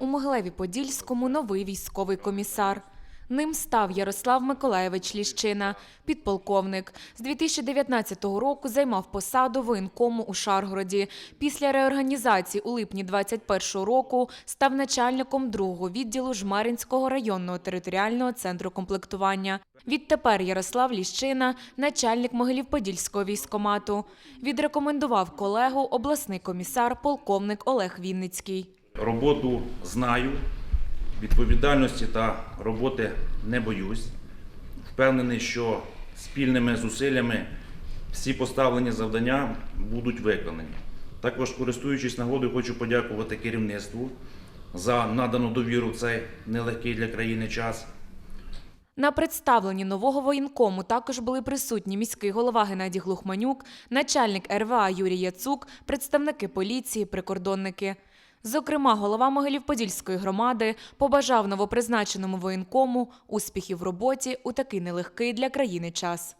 У Могилеві-Подільському новий військовий комісар. Ним став Ярослав Миколаєвич Ліщина, підполковник. З 2019 року займав посаду воєнкому у Шаргороді. Після реорганізації у липні 2021 року став начальником другого відділу Жмаринського районного територіального центру комплектування. Відтепер Ярослав Ліщина – начальник Могилів-Подільського військомату. Відрекомендував колегу обласний комісар полковник Олег Вінницький. Роботу знаю, відповідальності та роботи не боюсь. Впевнений, що спільними зусиллями всі поставлені завдання будуть виконані. Також, користуючись нагодою, хочу подякувати керівництву за надану довіру в цей нелегкий для країни час. На представленні нового воєнкому також були присутні міський голова Геннадій Глухманюк, начальник РВА Юрій Яцук, представники поліції, прикордонники. Зокрема, голова Могилів-Подільської громади побажав новопризначеному воєнкому успіхів в роботі у такий нелегкий для країни час.